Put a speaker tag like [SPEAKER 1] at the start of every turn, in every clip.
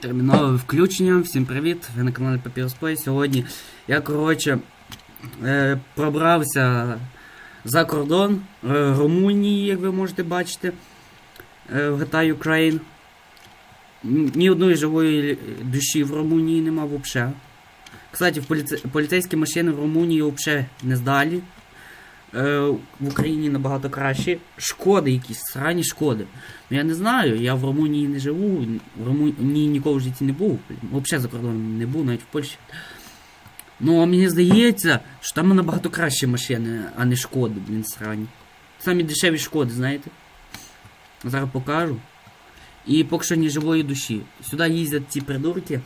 [SPEAKER 1] Термінове включення. Всім привіт! Ви на каналі Papyrus Play. Сьогодні я, коротше, е, пробрався за кордон е, Румунії, як ви можете бачити, е, в GTA Ukraine. Ні одної живої душі в Румунії нема взагалі. Кстати, в поліце... поліцейські машини в Румунії взагалі не здалі. Е, в Україні набагато краще. Шкоди якісь, срані шкоди. Ну я не знаю, я в Румунії не живу, в Румунії ніколи в житті не був. Взагалі за кордоном не був, навіть в Польщі. Ну, а мені здається, що там набагато кращі машини, а не шкоди, блін, срані. Самі дешеві шкоди, знаєте. Зараз покажу. І поки що ні живої душі. Сюди їздять ці придурки.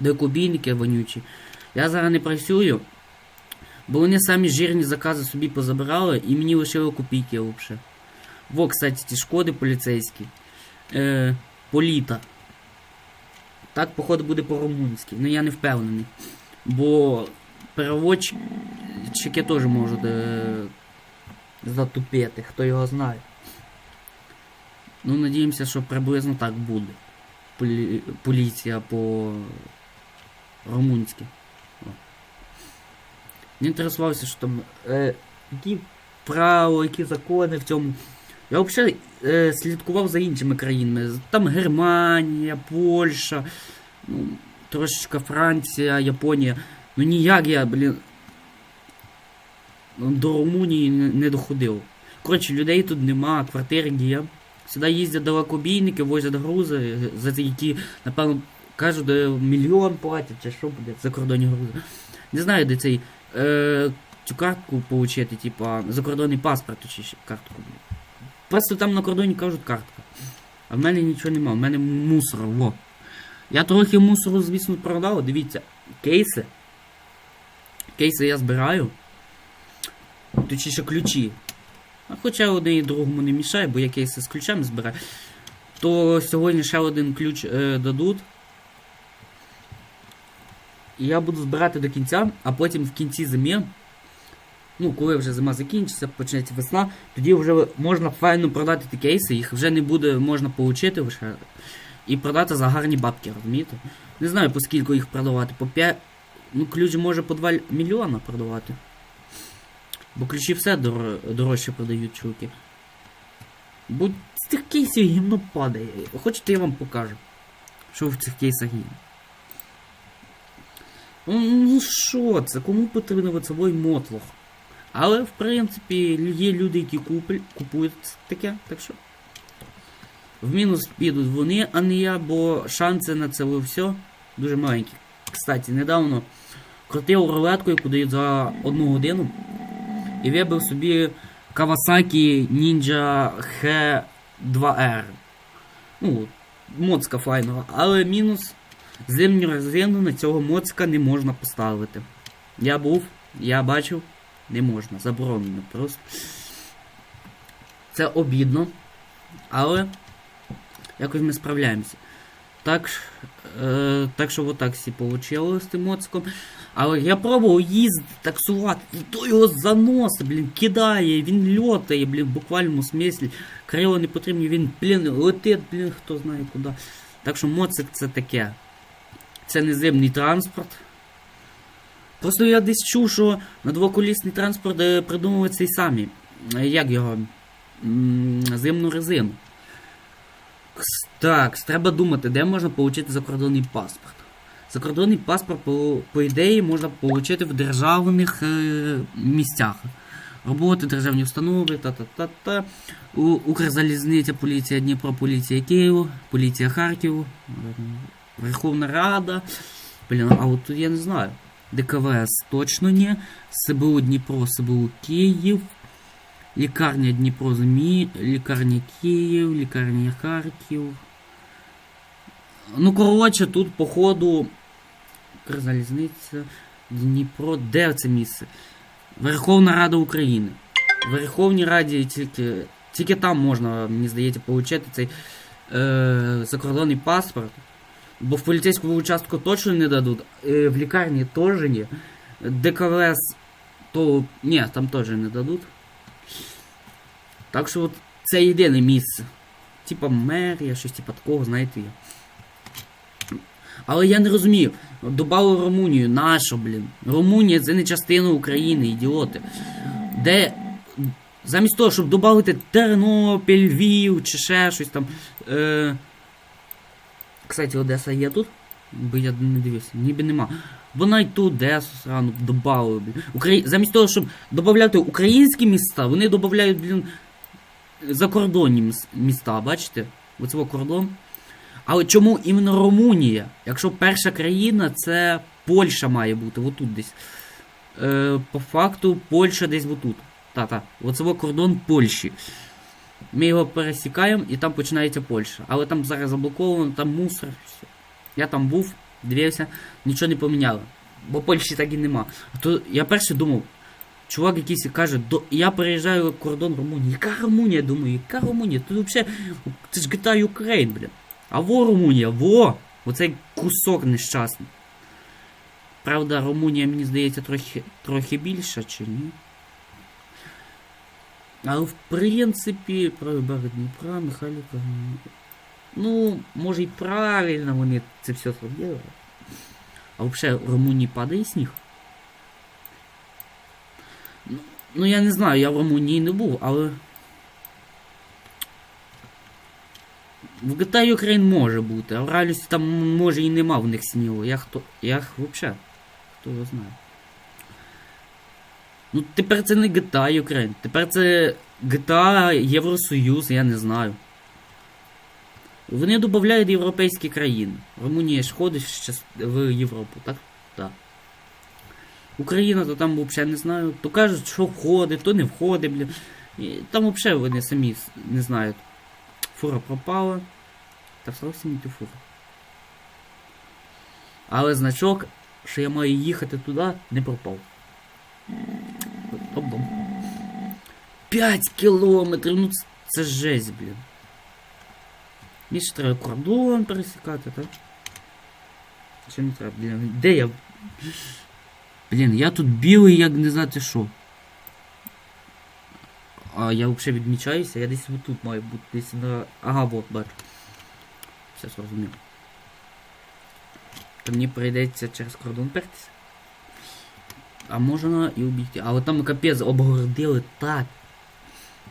[SPEAKER 1] Докубійники вонючі. Я зараз не працюю. Бо вони самі жирні закази собі позабирали і мені лишили копійки взагалі. Во, кстати, ті шкоди поліцейські. Е, Політа. Так, походу, буде по-румунськи. Ну я не впевнений. Бо переводчики теж можуть е, затупити, хто його знає. Ну, надіємося, що приблизно так буде. Полі... Поліція по румунськи. Не інтересувався, що там. Е, які правила, які закони в цьому. Я взагалі е, слідкував за іншими країнами. Там Германія, Польща, ну, трошечка Франція, Японія. Ну ніяк я, блін. До Румунії не, доходив. Коротше, людей тут нема, квартири є. Сюди їздять далекобійники, возять грузи, за які, напевно, кажуть, мільйон платять, чи що буде за кордонні грузи. Не знаю, де цей. Е, цю картку получити, типа, закордонний паспорт, чи картку. Просто там на кордоні кажуть картка. А в мене нічого нема, в мене мусор, во. Я трохи мусору, звісно, продав, дивіться, кейси. Кейси я збираю. Точніше ключі. А хоча один і другому не мішає, бо я кейси з ключами збираю. То сьогодні ще один ключ е, дадуть. І я буду збирати до кінця, а потім в кінці зими, ну, коли вже зима закінчиться, почнеться весна, тоді вже можна файно продати ті кейси, їх вже не буде можна отримати вже. І продати за гарні бабки, розумієте? Не знаю, по скільки їх продавати. По 5. Ну, ключ може по 2 мільйона продавати. Бо ключі все дор... дорожче продають чуваки. Бо з цих кейсів гімно падає. Хочете я вам покажу, що в цих кейсах є. Ну що це? Кому потрібен оцевой мотлох? Але, в принципі, є люди, які куплять, купують таке, так що. В мінус підуть вони, а не я, бо шанси на це все дуже маленькі. Кстати, недавно крутив рулеткою, куди за одну годину і вибив собі Kawasaki Ninja H2R. Ну, моцка файного, але мінус зимню резину на цього моцка не можна поставити. Я був, я бачив, не можна, заборонено просто. Це обідно, але якось ми справляємося. Так, е, так що отак всі вийшло з тим моциком. Але я пробував їздити, таксувати, і то його заносить, блін, кидає, він льотає, блін, в буквальному смислі. Крила не потрібні, він, блін, летить, блін, хто знає куди. Так що моцик це таке. Це не зимний транспорт. Просто я десь чув, що на двоколісний транспорт е, придумали цей самі. е, Як його? Зимну резину. Так, треба думати, де можна отримати закордонний паспорт. Закордонний паспорт, по, по ідеї, можна отримати в державних е, місцях. Роботи, державні установи, та-та-та-та. Укрзалізниця, поліція Дніпро, поліція Києва, поліція Харків, Верховна Рада. Блін, а от тут я не знаю. ДКВС точно ні. СБУ Дніпро, СБУ Київ. Лікарня Дніпро ЗМІ, лікарня Київ, лікарня Харків. Ну, коротше, тут, походу, Укрзалізниця, Дніпро. Де це місце? Верховна Рада України. В Верховній Раді тільки, тільки там можна, мені здається, отримати цей е, закордонний паспорт. Бо в поліцейському участку точно не дадуть, е, в лікарні теж ні. ДКВС, то ні, там теж не дадуть. Так що от це єдине місце. Типа мерія, щось типа такого, знаєте. Але я не розумію. Добавили Румунію, нащо, блін? Румунія це не частина України, ідіоти. Де. Замість того, щоб додати Тернопіль, Львів чи ще щось там. Е... Кстати, Одеса є тут? Бо я не дивився, ніби нема. Бо навіть ту Одесу срану додали, блін. Украї... Замість того, щоб додати українські міста, вони додають, блін, закордонні міста, бачите? Оце кордон. Але чому іменно Румунія? Якщо перша країна, це Польща має бути, отут десь. Е, по факту Польща десь отут. Та-та. Оце во кордон Польщі. Ми його пересікаємо і там починається Польща. Але там зараз заблоковано, там мусор. Все. Я там був, дивився, нічого не поміняло. Бо Польщі так і нема. А то я перше думав, чувак якийсь каже, до... я переїжджаю кордон Румунії. Яка Румунія? Думаю, яка Румунія? Тут взагалі це ж GTA Ukraine, бля. А во Румунія, во! Оцей кусок нещасний. Правда, Румунія, мені здається, трохи, трохи більша, чи ні? Але в принципі, правий берег Дніпра, Михайлівка. Ну, може і правильно вони це все зробили. А взагалі в Румунії падає сніг. Ну, ну я не знаю, я в Румунії не був, але. В GTA Ukraine може бути, а в реальності там може і нема в них снігу. Я хто. Я взагалі. Хто його знає. Ну тепер це не GTA Ukraine. Тепер це GTA Євросоюз, я не знаю. Вони додають європейські країни. Румунія ж ходить в Європу, так? Так. Україна, то там взагалі не знаю. То кажуть, що входить, то не входить, блін. І там взагалі вони самі не знають. Фура пропала. Та зовсім не ту фуру. Але значок, що я маю їхати туди, не пропав. Топ-бом. 5 кілометрів, ну це, жесть, блін. Ще треба кордон пересікати, так? Чи не треба, блін? Де я? Блін, я тут білий, як не знати що. А я взагалі відмічаюся, я десь тут маю бути, десь на. Ага, вот, бачу. Все зрозумів. То мені прийдеться через кордон пертися. А можна і обійти. Але там капець обгородили так.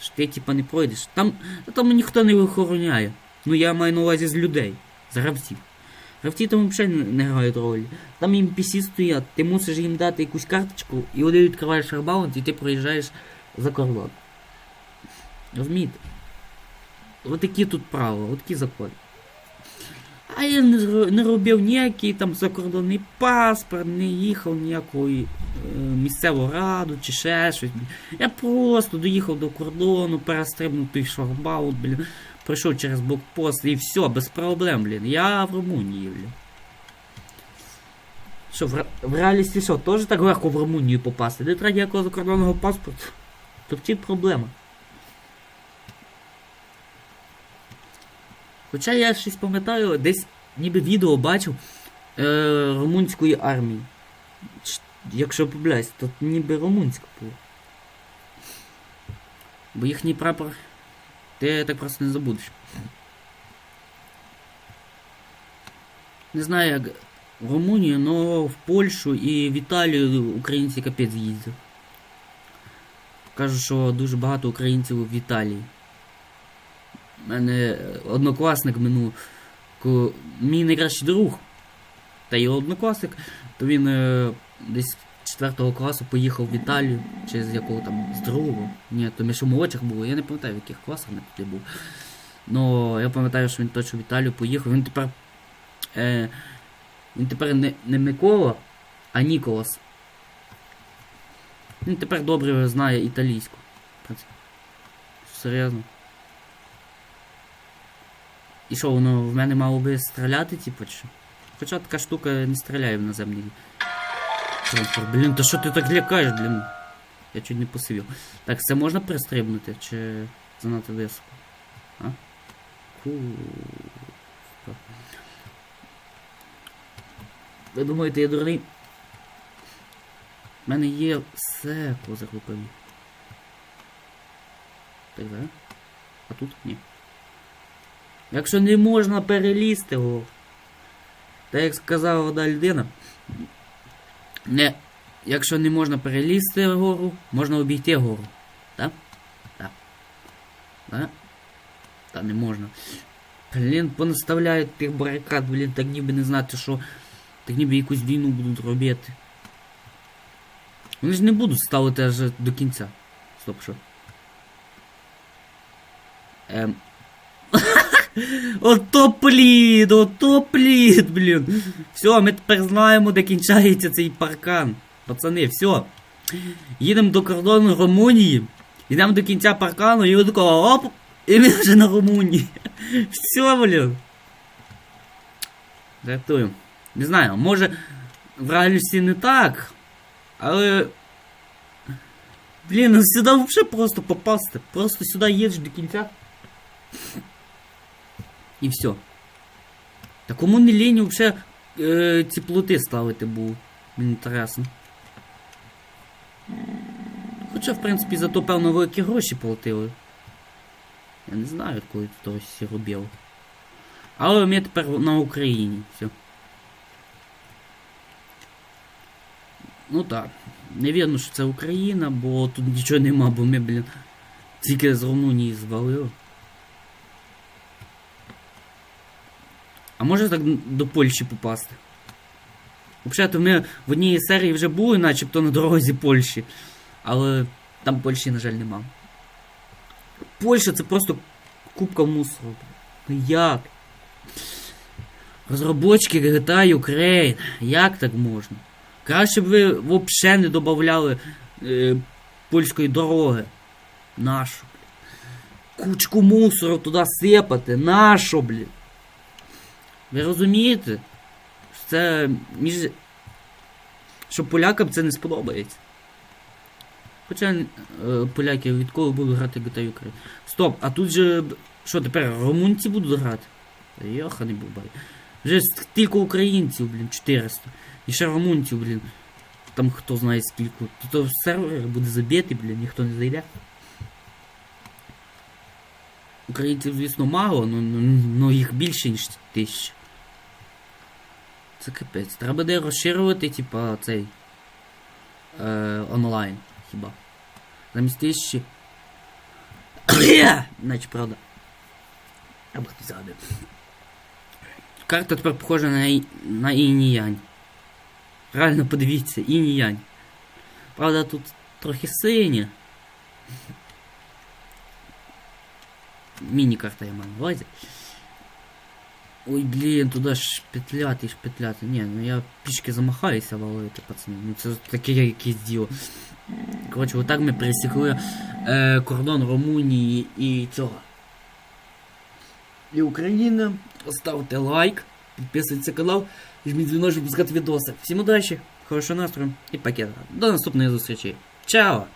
[SPEAKER 1] Що ти типа не пройдеш. Там, там ніхто не охороняє. Ну я маю на увазі з людей, з гравців. Гравці там взагалі не, грають ролі. Там NPC стоять, ти мусиш їм дати якусь карточку, і вони відкриваєш ребаунт, і ти проїжджаєш за кордон. Розумієте? От такі тут правила, такі закони. А я не, не робив ніякий там закордонний паспорт, не їхав ніякої е, місцеву раду чи ще щось. Я просто доїхав до кордону, перестрибнув той шлагбаут, блін, пройшов через блокпост і все, без проблем, блін. Я в Румунії, блін. Що, в, в реальності що, теж так легко в Румунію попасти? Не треба ніякого закордонного паспорту. То в чим проблема? Хоча я щось пам'ятаю, десь ніби відео бачив е, румунської армії. Якщо помиляюсь, то ніби румунська була. Бо їхній прапор ти так просто не забудеш. Не знаю, як в Румунію, але в Польщу і в Італію українці капець їздять. Кажуть, що дуже багато українців в Італії. Мене однокласник минув. Мій найкращий друг. Та його однокласник, то він е, десь з 4 класу поїхав в Італію, чи з якого там, з другого. Ні, то ми ще молодших були, я не пам'ятаю, в яких класах він туди був. Ну, я пам'ятаю, що він точно в Італію поїхав. Він тепер. Е, він тепер не, не Микола, а Ніколас. Він тепер добре знає італійську. Серйозно. І що, воно в мене мало би стріляти, типу, чи? Хоча така штука не стріляє в наземний транспорт. Блін, то що ти так лякаєш, блін? Я чуть не посивів. Так, це можна пристрибнути, чи занадто високо? А? Фу. Ви думаєте, я дурний? У мене є все поза руками. Так, да? А тут ні. Якщо не можна перелізти, о. Та як сказала одна людина, не, якщо не можна перелізти гору, можна обійти гору. Так? Так. Так? Та не можна. Блін, понаставляють тих барикад, блін, так ніби не знати, що. Так ніби якусь війну будуть робити. Вони ж не будуть ставити аж до кінця. Стоп, що? Ем. Ото плід, ото плід, блін. Все, ми тепер знаємо, де кінчається цей паркан. Пацани, все. Їдемо до кордону Румунії. Йдемо до кінця паркану і такого оп! І ми вже на Румунії. Все, блін. Жартую. Не знаю, може в реальності не так. Але. Блін, ну сюди взагалі просто попасти. Просто сюди їдеш до кінця. І все. Та кому не лінь взагалі е, ці ставити було. Мені інтересно. Хоча, в принципі, за то, певно, великі гроші платили. Я не знаю, коли тут всі робили. Але ми тепер на Україні. Все. Ну так. Не вірно, що це Україна, бо тут нічого нема, бо ми, блін, тільки з Румунії звалили. А може так до Польщі попасти? Взагалі, ми в одній серії вже були, начебто на дорозі Польщі. Але там Польщі, на жаль, нема. Польща це просто купка мусору. Ну як? Розробочки GTA Ukraine. Як так можна? Краще б ви взагалі не додавали е, польської дороги. Нашу, блін. Кучку мусору туди сипати. Нащо, блін? Ви розумієте? Це між. Що полякам це не сподобається. Хоча е, поляки відколи будуть грати GTA Ukraine. Стоп, а тут же. Що тепер румунці будуть грати? Йоха не буває. Вже стільки українців, блін, 400. І ще румунців, блін. Там хто знає скільки. Тут сервер буде забитий, блін, ніхто не зайде. Українців, звісно, мало, ну їх більше, ніж тисяча. Це капець. Треба буде розширювати, типа, цей. Е, онлайн, хіба. Замість тисячі. Наче правда. Або згадує. Карта тепер похожа на, на інь-янь. Реально подивіться, інь-янь. Правда, тут трохи синя. Міні-карта я маю на увазі. Ой, блін, туди ж петляти, ж петляти. Ні, ну я пішки замахаюся валити, пацани. Ну це таке якесь діло. Коротше, отак ми пересікли е, кордон Румунії і цього. І Україна. Ставте лайк, підписуйтесь на канал, жміть дзвіночок, пускати відоси. Всім удачі, хорошого настрою і пакета. До наступної зустрічі. Чао!